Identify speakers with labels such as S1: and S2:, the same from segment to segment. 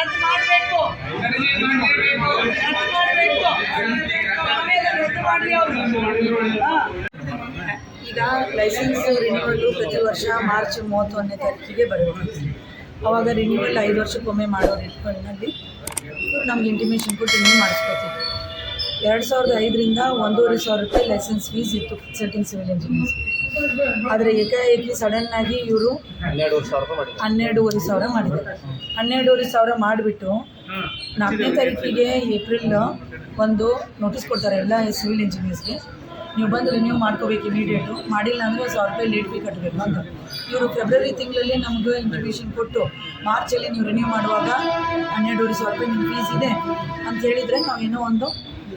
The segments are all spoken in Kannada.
S1: ರದ್ದು ಮಾಡಬೇಕು. ರದ್ದು ಈಗ ಲೈಸೆನ್ಸ್ ರಿನ್ಯೂವಲ್ಲು ಪ್ರತಿ ವರ್ಷ ಮಾರ್ಚ್ ಮೂವತ್ತೊಂದನೇ ತಾರೀಕಿಗೆ ಬರುತ್ತೆ. ಅವಾಗ ರಿನ್ಯೂವಲ್ ಐದು ವರ್ಷಕ್ಕೊಮ್ಮೆ ಮಾಡೋ ನಿಟ್ಟಿನಲ್ಲಿ ನಮ್ಗೆ ಇಂಟಿಮೇಷನ್ ಕೊಟ್ಟು ರಿನ್ಯೂ ಮಾಡಿಸ್ಕೊತೀವಿ. ಎರಡು ಸಾವಿರದ ಐದರಿಂದ ಒಂದೂವರೆ ಸಾವಿರ ರೂಪಾಯಿ ಲೈಸೆನ್ಸ್ ಫೀಸ್ ಇತ್ತು ಕನ್ಸಲ್ಟಿಂಗ್ ಸಿವಿಲ್ ಇಂಜಿನಿಯರ್ಸ್ ಆದರೆ ಏಕಾಏಕಿ ಸಡನ್ನಾಗಿ ಇವರು
S2: ಹನ್ನೆರಡುವರೆ ಸಾವಿರ ರೂಪಾಯಿ ಮಾಡಿದ್ದಾರೆ
S1: ಹನ್ನೆರಡೂವರೆ ಸಾವಿರ ಮಾಡಿದ್ದಾರೆ ಹನ್ನೆರಡೂವರೆ ಸಾವಿರ ಮಾಡಿಬಿಟ್ಟು ನಾಲ್ಕನೇ ತಾರೀಕಿಗೆ ಏಪ್ರಿಲ್ ಒಂದು ನೋಟಿಸ್ ಕೊಡ್ತಾರೆ ಎಲ್ಲ ಸಿವಿಲ್ ಇಂಜಿನಿಯರ್ಸ್ಗೆ ನೀವು ಬಂದು ರಿನ್ಯೂ ಮಾಡ್ಕೋಬೇಕು ಇಮಿಡಿಯೇಟು ಮಾಡಿಲ್ಲ ಅಂದರೆ ಸಾವಿರ ರೂಪಾಯಿ ಲೇಟ್ ಫೀ ಕಟ್ಟಬೇಕು ಅಂತ. ಇವರು ಫೆಬ್ರವರಿ ತಿಂಗಳಲ್ಲಿ ನಮಗೆ ಇಂಟಿಮೇಷನ್ ಕೊಟ್ಟು ಮಾರ್ಚಲ್ಲಿ ನೀವು ರಿನ್ಯೂ ಮಾಡುವಾಗ ಹನ್ನೆರಡೂವರೆ ಸಾವಿರ ರೂಪಾಯಿ ನಿಮ್ಮ ಫೀಸ್ ಇದೆ ಅಂತ ಹೇಳಿದರೆ ನಾವು ಏನೋ ಒಂದು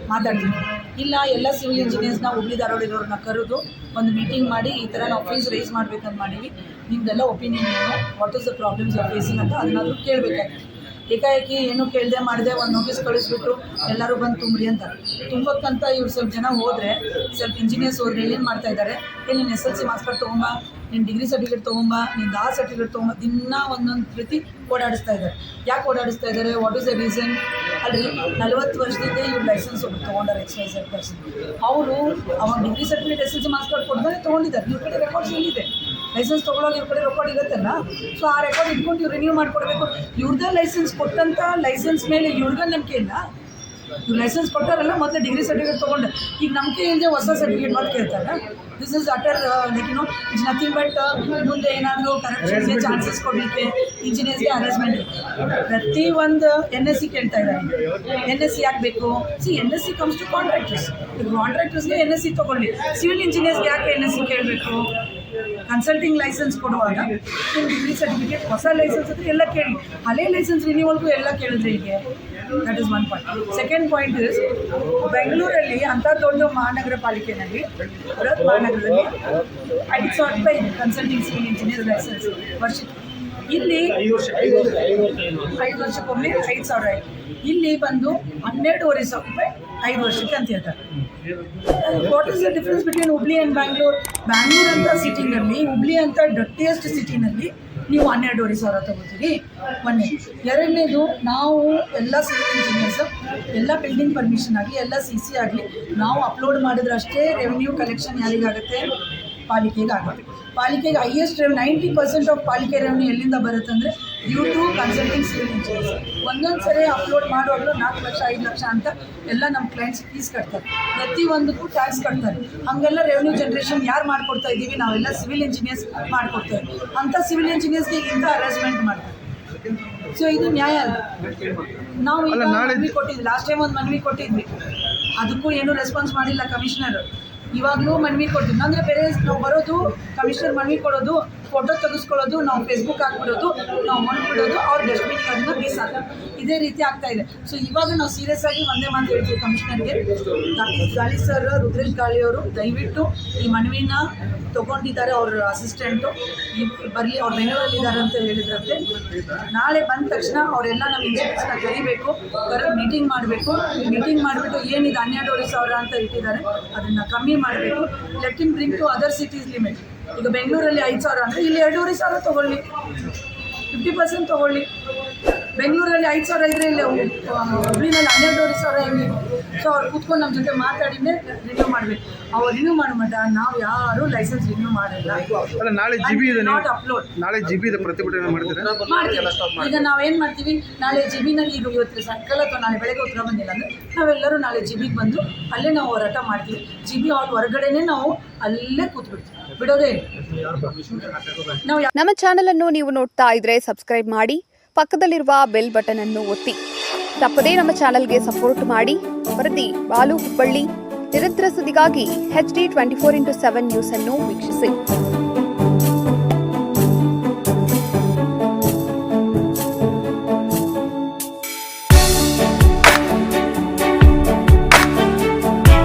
S1: ಮಾತಾಡ್ತೀವಿ. ಇಲ್ಲ, ಎಲ್ಲ ಸಿವಿಲ್ ಇಂಜಿನಿಯರ್ಸ್ನ ಹುಬ್ಳಿ ಧಾರವಾಡ ಇರೋರನ್ನ ಕರೆದು ಒಂದು ಮೀಟಿಂಗ್ ಮಾಡಿ, ಈ ಥರ ನಾವು ಫೀಸ್ ರೈಸ್ ಮಾಡ್ಬೇಕಂತ ಮಾಡೀವಿ. ನಿಮ್ದೆಲ್ಲ ಒಪಿನಿಯನ್ ಏನು? What is the problems of facing ಅಂತ ಅದನ್ನಾದ್ರೂ ಕೇಳಬೇಕಾಗಿತ್ತು ಏಕಾಏಕಿ ಏನು ಕೇಳದೆ ಮಾಡಿದೆ ಒಂದು ನೋಟಿಸ್ ಕಳಿಸ್ಬಿಟ್ಟು ಎಲ್ಲರೂ ಬಂದು ತುಂಬ್ರಿ ಅಂತ. ತುಂಬಕ್ಕಂತ ಇವ್ರು ಸ್ವಲ್ಪ ಜನ ಹೋದರೆ ಸ್ವಲ್ಪ ಇಂಜಿನಿಯರ್ಸ್ ಹೋದ್ರೆ ಏನು ಮಾಡ್ತಾ ಇದ್ದಾರೆ ಏನು ನೀನು ಎಸ್ ಎಲ್ ಸಿ ಮಾಸ್ಕರ್ ತೊಗೊಂಬ, ನೀನು ಡಿಗ್ರಿ ಸರ್ಟಿಫಿಕೇಟ್ ತೊಗೊಂಬ, ನೀನು ಆ ಸರ್ಟಿಫಿಕೇಟ್ ತೊಗೊಂಬ, ದಿನ ಒಂದೊಂದು ರೀತಿ ಓಡಾಡಿಸ್ತಾ ಇದ್ದಾರೆ ಯಾಕೆ ಓಡಾಡಿಸ್ತಾ ಇದ್ದಾರೆ ವಾಟ್ ಇಸ್ ದ ರೀಸನ್ ಅಲ್ರಿ, ನಲ್ವತ್ತು ವರ್ಷದಿಂದ ಇವ್ರು ಲೈಸೆನ್ಸ್ ಒಬ್ಬರು ತೊಗೊಂಡಾರೆ ಎಕ್ಸೈಸ್ ಪರ್ಸನ್ ಅವರು ಅವಾಗ degree certificate S L C marks card ಕೊಡ್ತಾರೆ ತೊಗೊಂಡಿದ್ದಾರೆ. ನಿಮ್ಮ ಕಡೆ ರೆಕಾರ್ಡ್ಸ್ ಎಲ್ಲಿದೆ ಲೈಸೆನ್ಸ್ ತೊಗೊಳೋದು ಇವ್ರ ಕಡೆ ರೆಕಾರ್ಡ್ ಇರುತ್ತಲ್ಲ? ಸೊ ಆ ರೆಕಾರ್ಡ್ ಇಟ್ಕೊಂಡು ಇವ್ರು ರಿನ್ಯೂ ಮಾಡ್ಕೊಡ್ಬೇಕು. ಇವ್ರದ್ದೇ ಲೈಸೆನ್ಸ್ ಕೊಟ್ಟಂಥ ಲೈಸೆನ್ಸ್ ಮೇಲೆ ಇವ್ರಿಗೆ ನಂಬಿಕೆ ಇಲ್ಲ. ಇವ್ರು ಲೈಸೆನ್ಸ್ ಕೊಟ್ಟಾರಲ್ಲ, ಮೊದಲು ಡಿಗ್ರಿ ಸರ್ಟಿಫಿಕೇಟ್ ತೊಗೊಂಡು. ಈಗ ನಂಬಿಕೆ ಇಲ್ಲದೆ ಹೊಸ ಸರ್ಟಿಫಿಕೇಟ್ ಮಾಡಿ ಕೇಳ್ತಾರೆ. This is utter like you know it's nothing but ಮುಂದೆ ಏನಾದರೂ ಕರಪ್ಷನ್ಗೆ ಚಾನ್ಸಸ್ ಕೊಡಲಿಕ್ಕೆ ಇಂಜಿನಿಯರ್ಸ್ಗೆ ಅರೇಂಜ್ಮೆಂಟ್ ಪ್ರತಿ ಒಂದು ಎನ್ ಎಸ್ ಸಿ ಕೇಳ್ತಾ ಇದ್ದಾರೆ. ಎನ್ ಎಸ್ ಸಿ ಆಗಬೇಕು C N S C comes to contractors ಕಾಂಟ್ರಾಕ್ಟರ್ಸ್ಗೆ N S C ತೊಗೊಳ್ಳಿ. ಸಿವಿಲ್ ಇಂಜಿನಿಯರ್ಸ್ಗೆ ಯಾಕೆ ಎನ್ ಎಸ್ ಸಿ ಕೇಳಬೇಕು? ಕನ್ಸಲ್ಟಿಂಗ್ ಲೈಸೆನ್ಸ್ ಕೊಡುವಾಗ ಡಿಗ್ರಿ ಸರ್ಟಿಫಿಕೇಟ್ ಹೊಸ ಲೈಸೆನ್ಸ್ ಅಂದರೆ ಎಲ್ಲ ಕೇಳಿ. ಹಳೆ ಲೈಸೆನ್ಸ್ ರಿನ್ಯೂವಲ್ಗೂ ಎಲ್ಲ ಕೇಳಿದ್ರೆ ಹೀಗೆ. That is one point second point is ಬೆಂಗಳೂರಲ್ಲಿ ಅಂಥ ದೊಡ್ಡ ಮಹಾನಗರ ಪಾಲಿಕೆನಲ್ಲಿ, ಬೃಹತ್ ಮಹಾನಗರದಲ್ಲಿ ಐದು ರೂಪಾಯಿ ಇದೆ ಕನ್ಸಲ್ಟಿಂಗ್ ಸಿವಿಲ್ ಇಂಜಿನಿಯರ್ ಲೈಸೆನ್ಸ್ ವರ್ಷಕ್ಕೆ. ಇಲ್ಲಿ ಐದು ವರ್ಷಕ್ಕೊಮ್ಮೆ ಐದು ಸಾವಿರ ಇಲ್ಲಿ ಬಂದು ಹನ್ನೆರಡೂವರೆ ಸಾವಿರ ರೂಪಾಯಿ ಐದು ವರ್ಷಕ್ಕೆ ಅಂತ ಹೇಳ್ತಾರೆ. What is the difference between Hubli and Bangalore Bangalore ಅಂತ ಸಿಟಿನಲ್ಲಿ ಹುಬ್ಳಿ ಅಂತ ಡಟ್ಟಿಯಸ್ಟ್ ಸಿಟಿನಲ್ಲಿ ನೀವು ಹನ್ನೆರಡೂವರೆ ಸಾವಿರ ತಗೋತೀರಿ. ಒಂದೇ ಎರಡನೇದು ನಾವು ಎಲ್ಲ ಸಿವಿಲ್ ಇಂಜಿನಿಯರ್ಸ್ ಎಲ್ಲ ಬಿಲ್ಡಿಂಗ್ ಪರ್ಮಿಷನ್ ಆಗಲಿ ಎಲ್ಲ ಸಿ ಸಿ ಆಗಲಿ ನಾವು ಅಪ್ಲೋಡ್ ಮಾಡಿದ್ರೆ ಅಷ್ಟೇ ರೆವೆನ್ಯೂ ಕಲೆಕ್ಷನ್ ಯಾರಿಗಾಗುತ್ತೆ? ಪಾಲಿಕೆಗೆ ಆಗುತ್ತೆ ಪಾಲಿಕೆಗೆ ಹೈಯೆಸ್ಟ್ ನೈಂಟಿ ಪರ್ಸೆಂಟ್ ಆಫ್ ಪಾಲಿಕೆ ರೆವೆನ್ಯೂ ಎಲ್ಲಿಂದ ಬರುತ್ತೆ ಅಂದರೆ due to consulting civil engineers ಒಂದೊಂದು ಸರಿ ಅಪ್ಲೋಡ್ ಮಾಡುವಾಗಲೂ ನಾಲ್ಕು ಲಕ್ಷ ಐದು ಲಕ್ಷ ಅಂತ ಎಲ್ಲ ನಮ್ಮ ಕ್ಲೈಂಟ್ಸ್ ಫೀಸ್ ಕಟ್ತಾರೆ. ಪ್ರತಿಯೊಂದಕ್ಕೂ ಟ್ಯಾಕ್ಸ್ ಕಟ್ತಾರೆ. ಹಾಗೆಲ್ಲ ರೆವೆನ್ಯೂ ಜನ್ರೇಷನ್ ಯಾರು ಮಾಡ್ಕೊಡ್ತಾ ಇದ್ದೀವಿ? ನಾವೆಲ್ಲ ಸಿವಿಲ್ ಇಂಜಿನಿಯರ್ಸ್ ಮಾಡ್ಕೊಡ್ತೇವೆ. ಅಂಥ ಸಿವಿಲ್ ಇಂಜಿನಿಯರ್ಸ್ಗೆ ಇಂಥ ಅರೇಂಜ್ಮೆಂಟ್ ಮಾಡ್ತಾರೆ. ಸೊ ಇದು ನ್ಯಾಯ ಅಲ್ಲ. ನಾವು ಮನವಿ ಕೊಟ್ಟಿದ್ವಿ. ಲಾಸ್ಟ್ ಟೈಮ್ ಒಂದು ಮನವಿ ಕೊಟ್ಟಿದ್ವಿ. ಅದಕ್ಕೂ ಏನೂ ರೆಸ್ಪಾನ್ಸ್ ಮಾಡಿಲ್ಲ ಕಮಿಷನರ್ ಇವಾಗಲೂ ಮನವಿ ಕೊಡ್ತೀವಿ. ಅಂದರೆ ಬೇರೆ ನಾವು ಬರೋದು ಕಮಿಷನರ್ ಮನವಿ ಕೊಡೋದು ಫೋಟೋ ತೆಗೆಸ್ಕೊಳ್ಳೋದು, ನಾವು ಫೇಸ್ಬುಕ್ ಹಾಕ್ಬಿಡೋದು, ನಾವು ಮಣ್ಬಿಡೋದು ಅವ್ರ ಡಸ್ಟ್ಬಿನ್ ಅದನ್ನ ಬೀಸಾಕ ಇದೇ ರೀತಿ ಆಗ್ತಾ ಇದೆ. ಸೊ ಇವಾಗ ನಾವು ಸೀರಿಯಸ್ ಆಗಿ ಒಂದೇ ಮಾತು ಹೇಳ್ತೀವಿ ಕಮಿಷನರ್ಗೆ ಗಾಳಿ ಸರ್ ರುದ್ರೇಶ್ ಗಾಳಿಯವರು ದಯವಿಟ್ಟು ಈ ಮನವಿನ ತೊಗೊಂಡಿದ್ದಾರೆ ಅವ್ರ ಅಸಿಸ್ಟೆಂಟು ಬರಲಿ, ಅವ್ರು ಬೆಂಗಳೂರಲ್ಲಿದ್ದಾರೆ ಅಂತ ಹೇಳಿದ್ರಂತೆ. ನಾಳೆ ಬಂದ ತಕ್ಷಣ ಅವರೆಲ್ಲ ನಮ್ಮ ಇಂಜಿನಿಯರ್ಸ್ನ ಕರಿಬೇಕು ಕರೆದು ಮೀಟಿಂಗ್ ಮಾಡಬೇಕು. ಮೀಟಿಂಗ್ ಮಾಡಿಬಿಟ್ಟು ಏನಿದೆ ಹನ್ನೆರಡುವರೆ ಸಾವಿರ ಅಂತ ಇಟ್ಟಿದ್ದಾರೆ, ಅದನ್ನು ಕಮ್ಮಿ ಮಾಡಬೇಕು. Let in bring to other cities limit ಈಗ ಬೆಂಗಳೂರಲ್ಲಿ ಐದು ಸಾವಿರ ಅಂದರೆ ಇಲ್ಲಿ ಎರಡೂವರೆ ಸಾವಿರ ತೊಗೊಳ್ಳಿ. ಫಿಫ್ಟಿ ಪರ್ಸೆಂಟ್ ತೊಗೊಳ್ಳಿ. ಬೆಂಗಳೂರಲ್ಲಿ ಐದು ಸಾವಿರ ಇದ್ರೆ ಇಲ್ಲಿ ಹುಬ್ಳಿನಲ್ಲಿ ಹನ್ನೆರಡೂವರೆ ಸಾವಿರ ಹೆಂಗೆ? ಸೊ ಅವ್ರು ಕೂತ್ಕೊಂಡು ನಮ್ಮ ಜೊತೆ ಮಾತಾಡಿನೇ ರಿನ್ಯೂ ಮಾಡಬೇಕು. ಅವ್ರು ರಿನ್ಯೂ ಮಾಡೋ ಮಟ್ಟ ನಾವು ಯಾರೂ ಲೈಸೆನ್ಸ್ ರಿನ್ಯೂ ಮಾಡಿಲ್ಲ.
S2: ಅಲ್ಲ ನಾಳೆ ಜಿ ಬಿ ಇದೆ
S1: ನಾಟ್ ಅಪ್ಲೋಡ್
S2: ನಾಳೆ ಜಿ ಬಿ ಇದೆ ಪ್ರತಿಭಟನೆ ಮಾಡ್ತೀರಾ?
S1: ಮಾಡ್ತೀವಿ. ಈಗ ನಾವೇನು ಮಾಡ್ತೀವಿ? ನಾಳೆ ಜಿಬಿನಲ್ಲಿ ಈಗ ಇವತ್ತು ಸಾಯಂಕಾಲ ಅಥವಾ ನಾಳೆ ಬೆಳಗ್ಗೆ ಉತ್ತರ ಬಂದಿಲ್ಲ ಅಂದರೆ ನಾವೆಲ್ಲರೂ ನಾಳೆ ಜಿಬಿಗೆ ಬಂದು ಅಲ್ಲೇ ನಾವು ಹೋರಾಟ ಮಾಡ್ತೀವಿ. ಜಿಬಿ ಅವ್ರ ಹೊರಗಡೆನೇ ನಾವು ಅಲ್ಲೇ ಕೂತ್ಬಿಡ್ತೀವಿ. ಬಿಡೋದೇ
S3: ನಮ್ಮ ಚಾನೆಲ್ ಅನ್ನು ನೀವು ನೋಡ್ತಾ ಇದ್ರೆ ಸಬ್ಸ್ಕ್ರೈಬ್ ಮಾಡಿ ಪಕ್ಕದಲ್ಲಿರುವ ಬೆಲ್ ಬಟನ್ ಅನ್ನು ಒತ್ತಿ. ತಪ್ಪದೇ ನಮ್ಮ ಚಾನೆಲ್ಗೆ ಸಪೋರ್ಟ್ ಮಾಡಿ. ವರದಿ ಬಾಲು ಹುಬ್ಬಳ್ಳಿ. ನಿರಂತರ ಸುದ್ದಿಗಾಗಿ H D twenty four into seven news ಅನ್ನು ವೀಕ್ಷಿಸಿ.